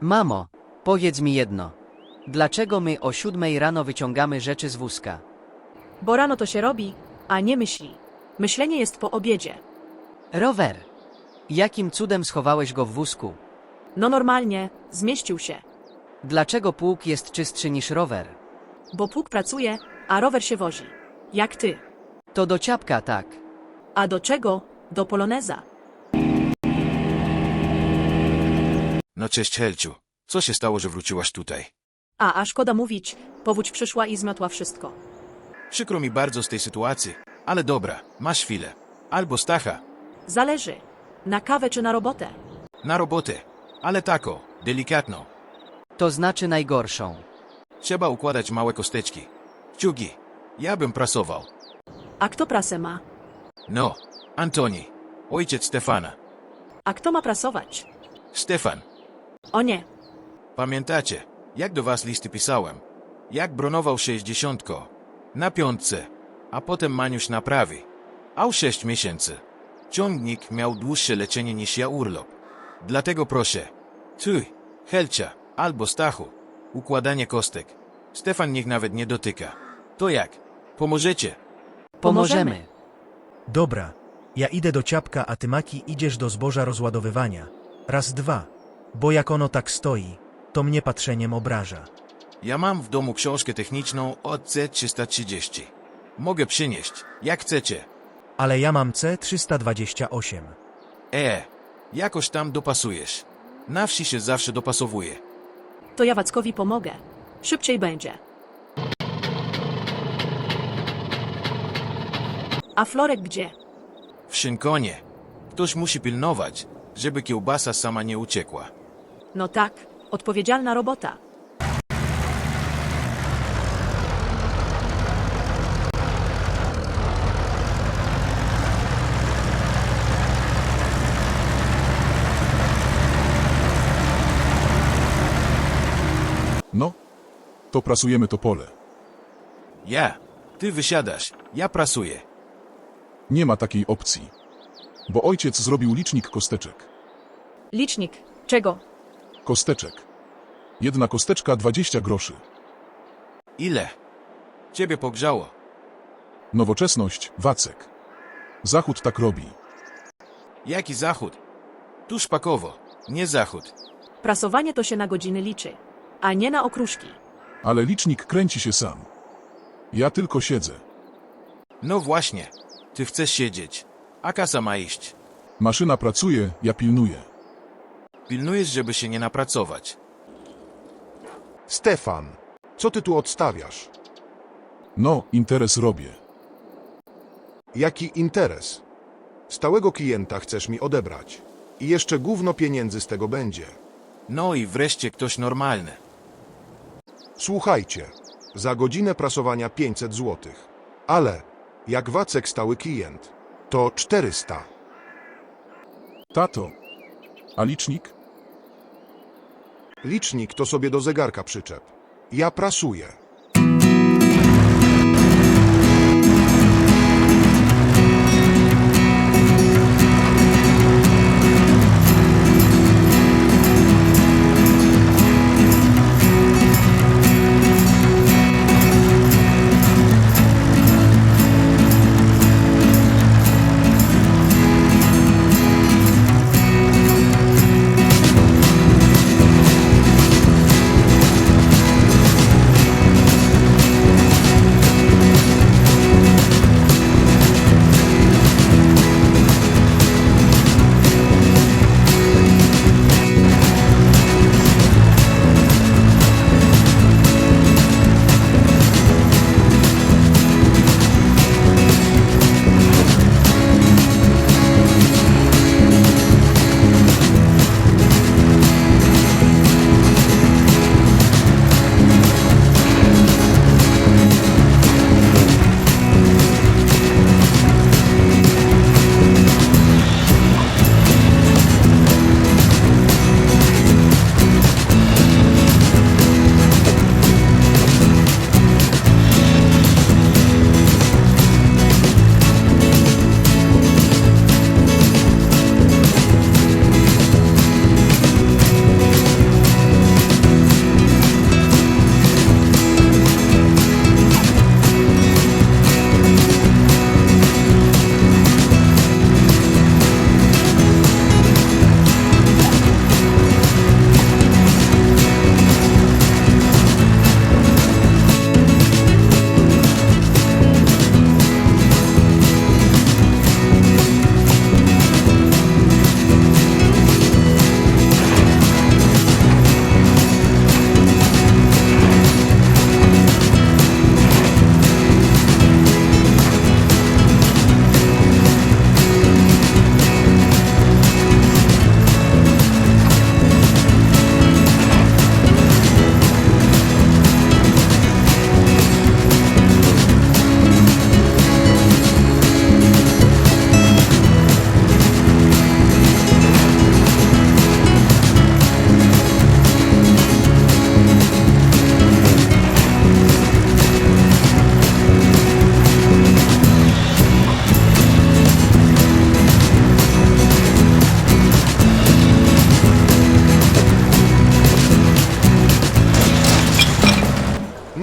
Mamo, powiedz mi jedno. Dlaczego my o siódmej rano wyciągamy rzeczy z wózka? Bo rano to się robi, a nie myśli. Myślenie jest po obiedzie. Rower! Jakim cudem schowałeś go w wózku? No normalnie, zmieścił się. Dlaczego pług jest czystszy niż rower? Bo pług pracuje, a rower się wozi. Jak ty. To do ciapka, tak. A do czego? Do poloneza. No cześć Helciu. Co się stało, że wróciłaś tutaj? A, a szkoda mówić, powódź przyszła i zmiotła wszystko. Przykro mi bardzo z tej sytuacji, ale dobra, masz chwilę. Albo Stacha, Zależy. Na kawę czy na robotę? na robotę, ale tako, delikatną. To znaczy najgorszą. Trzeba układać małe kosteczki. Ciugi, ja bym prasował. A kto prasę ma? No, Antoni, ojciec Stefana. A kto ma prasować? Stefan, O nie, pamiętacie, jak do was listy pisałem? Jak bronował sześćdziesiątko, na piątce, a potem Maniuś naprawi. A u sześć miesięcy. Ciągnik miał dłuższe leczenie niż ja urlop. Dlatego proszę, ty, Helcia, albo Stachu, układanie kostek. Stefan niech nawet nie dotyka. To jak? Pomożecie? Pomożemy. Dobra, ja idę do ciapka, a ty Maki idziesz do zboża rozładowywania. Raz, dwa. Bo jak ono tak stoi, to mnie patrzeniem obraża. Ja mam w domu książkę techniczną OC330. Mogę przynieść, jak chcecie. Ale ja mam C328. E, jakoś tam dopasujesz. Na wsi się zawsze dopasowuje. to ja Wackowi pomogę. Szybciej będzie. A Florek gdzie? W szynkonie. Ktoś musi pilnować, żeby kiełbasa sama nie uciekła. No tak, odpowiedzialna robota. No, to prasujemy to pole. Ja, ty wysiadasz, ja prasuję. Nie ma takiej opcji. Bo ojciec zrobił licznik kosteczek. Licznik. Czego? Kosteczek. Jedna kosteczka 20 groszy. Ile? Ciebie pogrzało. Nowoczesność, Wacek. Zachód tak robi. Jaki zachód? Tu szpakowo, nie zachód. Prasowanie to się na godziny liczy, a nie na okruszki. Ale licznik kręci się sam. Ja tylko siedzę. No właśnie, ty chcesz siedzieć, a kasa ma iść. Maszyna pracuje, ja pilnuję. Pilnujesz, żeby się nie napracować. Stefan, co ty tu odstawiasz? No, interes robię. Jaki interes? Stałego klienta chcesz mi odebrać. I jeszcze gówno pieniędzy z tego będzie. No i wreszcie ktoś normalny. Słuchajcie, za godzinę prasowania 500 zł. Ale, jak Wacek stały klient, to 400. Tato. A licznik? Licznik to sobie do zegarka przyczep. Ja prasuję.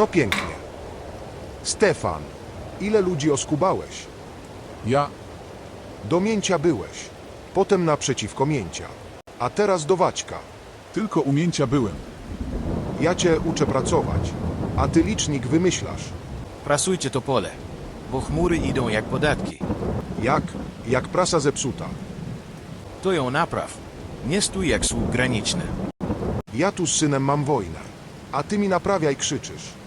No pięknie. Stefan, ile ludzi oskubałeś? Ja, Do mięcia byłeś, potem naprzeciwko mięcia, a teraz do Waćka. tylko u mięcia byłem. Ja cię uczę pracować, a ty licznik wymyślasz. Prasujcie to pole, bo chmury idą jak podatki. Jak? Jak prasa zepsuta. To ją napraw. Nie stój jak słup graniczny. Ja tu z synem mam wojnę, a ty mi naprawiaj krzyczysz.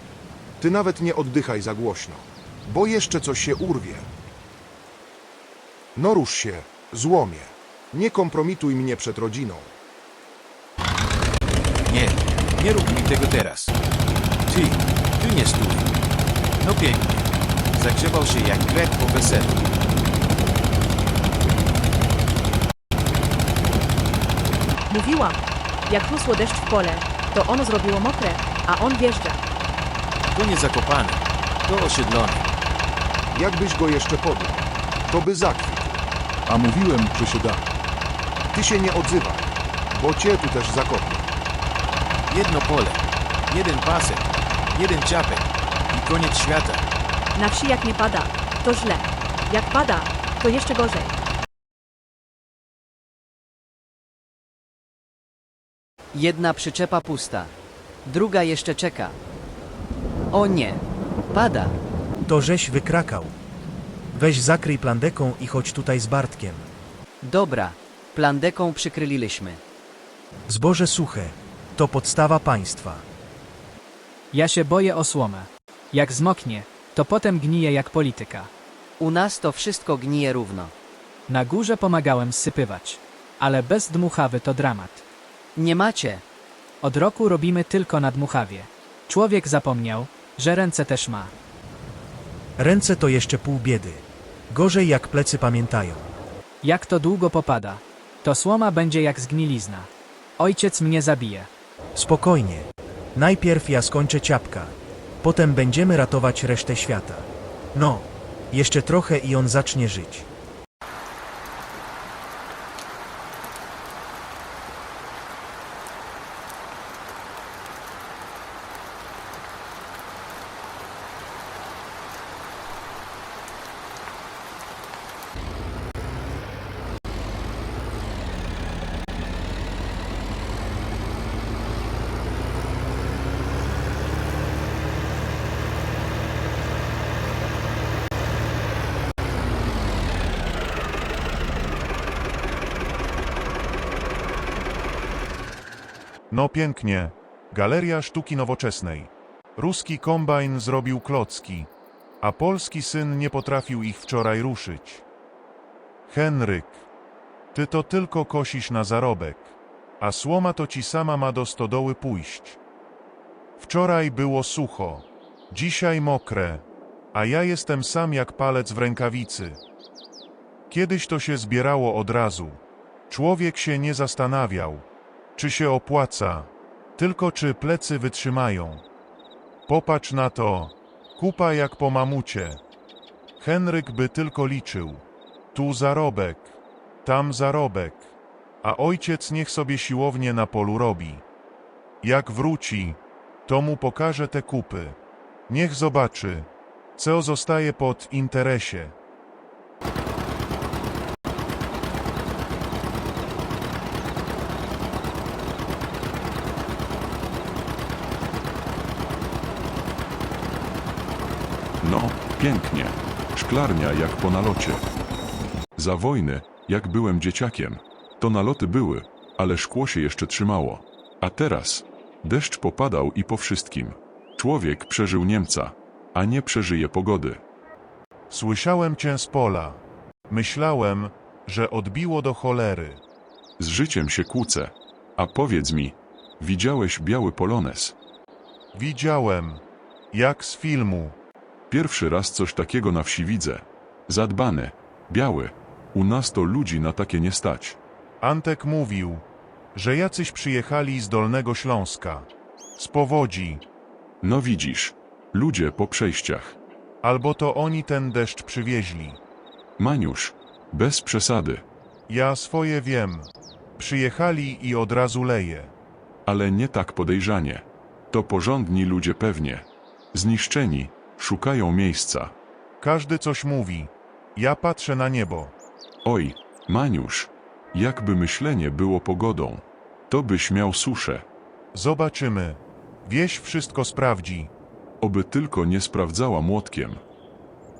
Ty nawet nie oddychaj za głośno, bo jeszcze coś się urwie. No rusz się, złomie. Nie kompromituj mnie przed rodziną. Nie, nie rób mi tego teraz. Ty, ty nie stój. No pięknie. Zagrzewał się jak grek po weselu. Mówiłam, jak rusło deszcz w pole, to ono zrobiło mokre, a on wjeżdża. To nie zakopane, to osiedlone. Jakbyś go jeszcze podlał, to by zakwitł. A mówiłem, że się da. Ty się nie odzywaj, bo cię tu też zakopię. Jedno pole, jeden pasek, jeden ciapek i koniec świata. Na wsi jak nie pada, to źle. Jak pada, to jeszcze gorzej. Jedna przyczepa pusta. Druga jeszcze czeka. O nie, pada. To żeś wykrakał. Weź zakryj plandeką i chodź tutaj z Bartkiem. Dobra, plandeką przykryliśmy. Zboże suche. To podstawa państwa. Ja się boję o słomę. Jak zmoknie, to potem gnije jak polityka. U nas to wszystko gnije równo. Na górze pomagałem zsypywać, ale bez dmuchawy to dramat. Nie macie. Od roku robimy tylko na dmuchawie. Człowiek zapomniał, że ręce też ma. Ręce to jeszcze pół biedy. Gorzej jak plecy pamiętają. Jak to długo popada, to słoma będzie jak zgnilizna. Ojciec mnie zabije. Spokojnie. Najpierw ja skończę ciapka. Potem będziemy ratować resztę świata. No, jeszcze trochę i on zacznie żyć. No pięknie. Galeria Sztuki Nowoczesnej. Ruski kombajn zrobił klocki, a polski syn nie potrafił ich wczoraj ruszyć. Henryk, ty to tylko kosisz na zarobek, a słoma to ci sama ma do stodoły pójść. Wczoraj było sucho, dzisiaj mokre, a ja jestem sam jak palec w rękawicy. Kiedyś to się zbierało od razu. Człowiek się nie zastanawiał, czy się opłaca, tylko czy plecy wytrzymają. Popatrz na to, kupa jak po mamucie. Henryk by tylko liczył. Tu zarobek, tam zarobek, a ojciec niech sobie siłownię na polu robi. Jak wróci, to mu pokaże te kupy. Niech zobaczy, co zostaje pod interesie. No, pięknie. Szklarnia jak po nalocie. Za wojny, jak byłem dzieciakiem, to naloty były, ale szkło się jeszcze trzymało. A teraz deszcz popadał i po wszystkim. Człowiek przeżył Niemca, a nie przeżyje pogody. Słyszałem cię z pola. Myślałem, że odbiło do cholery. Z życiem się kłócę. A powiedz mi, widziałeś biały polones? Widziałem, jak z filmu. Pierwszy raz coś takiego na wsi widzę. Zadbany, biały. U nas to ludzi na takie nie stać. Antek mówił, że jacyś przyjechali z Dolnego Śląska. Z powodzi. No widzisz, ludzie po przejściach. Albo to oni ten deszcz przywieźli. Maniusz, bez przesady, Ja swoje wiem. Przyjechali i od razu leje. ale nie tak podejrzanie. To porządni ludzie pewnie. Zniszczeni, szukają miejsca. Każdy coś mówi. Ja patrzę na niebo. Oj, Maniusz, jakby myślenie było pogodą, to byś miał suszę. Zobaczymy. Wieś wszystko sprawdzi. Oby tylko nie sprawdzała młotkiem.